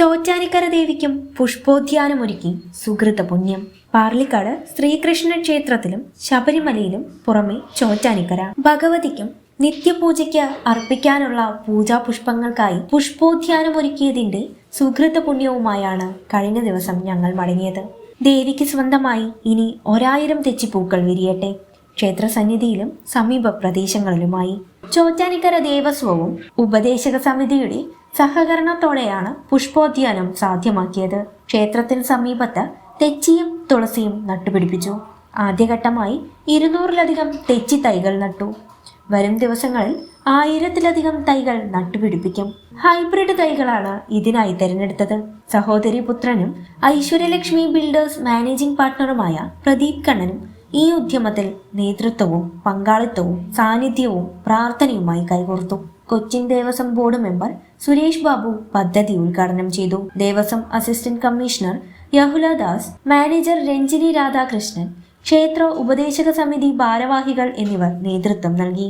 ചോറ്റാനിക്കര ദേവിക്കും പുഷ്പോദ്യാനമൊരുക്കി സുഹൃത പുണ്യം. പാർലിക്കാട് ശ്രീകൃഷ്ണ ക്ഷേത്രത്തിലും ശബരിമലയിലും പുറമെ ചോറ്റാനിക്കര ഭഗവതിക്കും നിത്യപൂജയ്ക്ക് അർപ്പിക്കാനുള്ള പൂജാ പുഷ്പങ്ങൾക്കായി പുഷ്പോദ്യാനമൊരുക്കിയതിന്റെ സുഹൃത പുണ്യവുമായാണ് കഴിഞ്ഞ ദിവസം ഞങ്ങൾ മടങ്ങിയത്. ദേവിക്ക് സ്വന്തമായി ഇനി ഒരായിരം തെച്ചിപ്പൂക്കൾ വിരിയട്ടെ. ക്ഷേത്ര സന്നിധിയിലും സമീപ പ്രദേശങ്ങളിലുമായി ചോറ്റാനിക്കര ദേവസ്വവും ഉപദേശക സമിതിയുടെ സഹകരണത്തോടെയാണ് പുഷ്പോദ്യാനം സാധ്യമാക്കിയത്. ക്ഷേത്രത്തിന് സമീപത്ത് തെച്ചിയും തുളസിയും നട്ടുപിടിപ്പിച്ചു. ആദ്യഘട്ടമായി ഇരുന്നൂറിലധികം തെച്ചി തൈകൾ നട്ടു. വരും ദിവസങ്ങളിൽ ആയിരത്തിലധികം തൈകൾ നട്ടുപിടിപ്പിക്കും. ഹൈബ്രിഡ് തൈകളാണ് ഇതിനായി തിരഞ്ഞെടുത്തത്. സഹോദരി പുത്രനും ഐശ്വര്യലക്ഷ്മി ബിൽഡേഴ്സ് മാനേജിംഗ് പാർട്ണറുമായ പ്രദീപ് കണ്ണനും ഈ ഉദ്യമത്തിൽ നേതൃത്വവും പങ്കാളിത്തവും സാന്നിധ്യവും പ്രാർത്ഥനയുമായി കൈകോർത്തു. കൊച്ചിൻ ദേവസ്വം ബോർഡ് മെമ്പർ സുരേഷ് ബാബു പദ്ധതി ഉദ്ഘാടനം ചെയ്തു. Devaswom assistant commissioner Yahula Das manager Ranjini Radhakrishnan ക്ഷേത്ര ഉപദേശക സമിതി ഭാരവാഹികൾ എന്നിവർ നേതൃത്വം നൽകി.